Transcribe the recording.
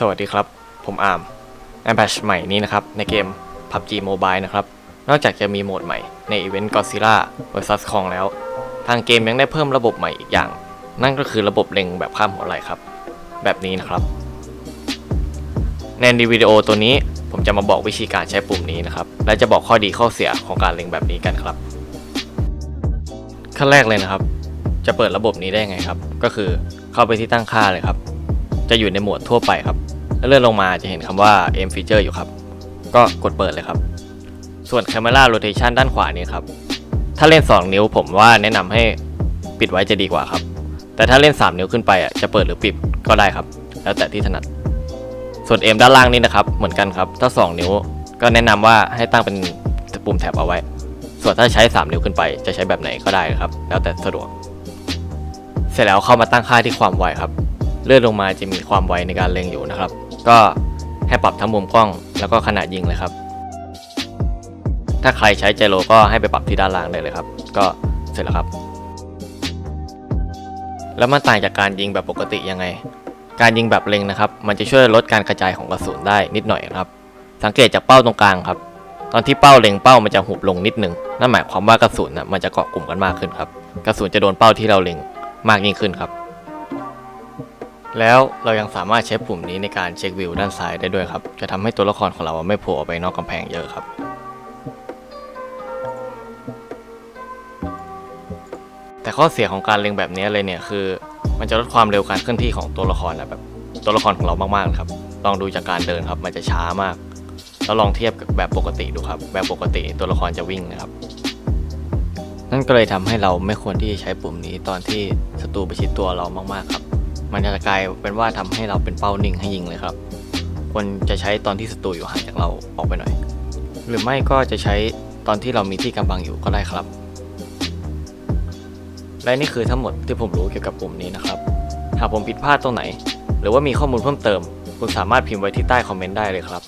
สวัสดีครับ ผมอาร์มแอมแพชใหม่นี้นะครับ ในเกม PUBG Mobile นะครับ นอกจากจะมีโหมดใหม่ในอีเวนต์ Godzilla vs Kong แล้ว ทางเกมยังได้เพิ่มระบบใหม่อีกอย่าง นั่นก็คือระบบเล็งแบบข้ามหัวไหล่ครับ แบบนี้นะครับ ในวิดีโอตัวนี้ผมจะมาบอกวิธีการใช้ปุ่มนี้นะครับ และจะบอกข้อดีข้อเสียของการเล็งแบบนี้กันครับ ขั้นแรกเลยนะครับ จะเปิดระบบนี้ได้ไงครับ ก็คือเข้าไปที่ตั้งค่าเลยครับ จะอยู่ในโหมดทั่วไปครับ แล้วเลื่อนลงมาจะเห็นคำว่า M Feature อยู่ครับ ก็กดเปิดเลยครับ ส่วน Camera Rotation ด้านขวานี้ครับ ถ้าเล่น 2 นิ้วผมว่าแนะนำให้ปิดไว้จะดีกว่าครับ แต่ถ้าเล่น 3 นิ้วขึ้นไปอะจะเปิดหรือปิดก็ได้ครับ แล้วแต่ที่ถนัด ส่วน M ด้านล่างนี้นะครับ เหมือนกันครับ ถ้า 2 นิ้วก็แนะนำว่าให้ตั้งเป็นปุ่มแท็บเอาไว้ ส่วนถ้าใช้ 3 นิ้วขึ้นไป จะใช้แบบไหนก็ได้ครับ แล้วแต่สะดวก เสร็จแล้วเข้ามาตั้งค่าที่ความไวครับ เลื่อนลงมาจะมีความไวในการเล็งอยู่นะครับ ก็ให้ปรับทั้งมุมกล้องแล้วก็ขนาดยิงเลยครับ ถ้าใครใช้ไจโรก็ให้ไปปรับที่ด้านล่างได้เลยครับ ก็เสร็จแล้วครับ แล้วมันต่างจากการยิงแบบปกติยังไง การยิงแบบเล็งนะครับ มันจะช่วยลดการกระจายของกระสุนได้นิดหน่อยครับ สังเกตจากเป้าตรงกลางครับ ตอนที่เป้าเล็งเป้ามันจะหุบลงนิดหนึง นั่นหมายความว่ากระสุนนะมันจะเกาะกลุ่มกันมากขึ้นครับ กระสุนจะโดนเป้าที่เราเล็งมากยิ่งขึ้นครับ แล้วเรายังสามารถใช้ปุ่มนี้ในการเช็ควิวด้านซ้ายได้ด้วยครับ จะทำให้ตัวละครของเราไม่โผล่ออกไปนอกกำแพงเยอะครับ แต่ข้อเสียของการเล็งแบบนี้เลยเนี่ยคือ มันจะลดความเร็วการเคลื่อนที่ของตัวละครแบบ ตัวละครของเรามากๆครับ ลองดูจากการเดินครับ มันจะช้ามาก แล้วลองเทียบกับแบบปกติดูครับ แบบปกติตัวละครจะวิ่งนะครับ นั่นก็เลยทำให้เราไม่ควรที่จะใช้ปุ่มนี้ตอนที่ศัตรูประชิดตัวเรามากๆครับ มันจะกลายเป็นว่าทำให้เราเป็นเป้านิ่งให้ยิงเลยครับควรจะใช้ตอนที่ศัตรูอยู่ห่างจากเราออกไปหน่อย หรือไม่ก็จะใช้ตอนที่เรามีที่กำบังอยู่ก็ได้ครับ และนี่คือทั้งหมดที่ผมรู้เกี่ยวกับปุ่มนี้นะครับ หากผมผิดพลาดตรงไหน หรือว่ามีข้อมูลเพิ่มเติม คุณสามารถพิมพ์ไว้ที่ใต้คอมเมนต์ได้เลยครับ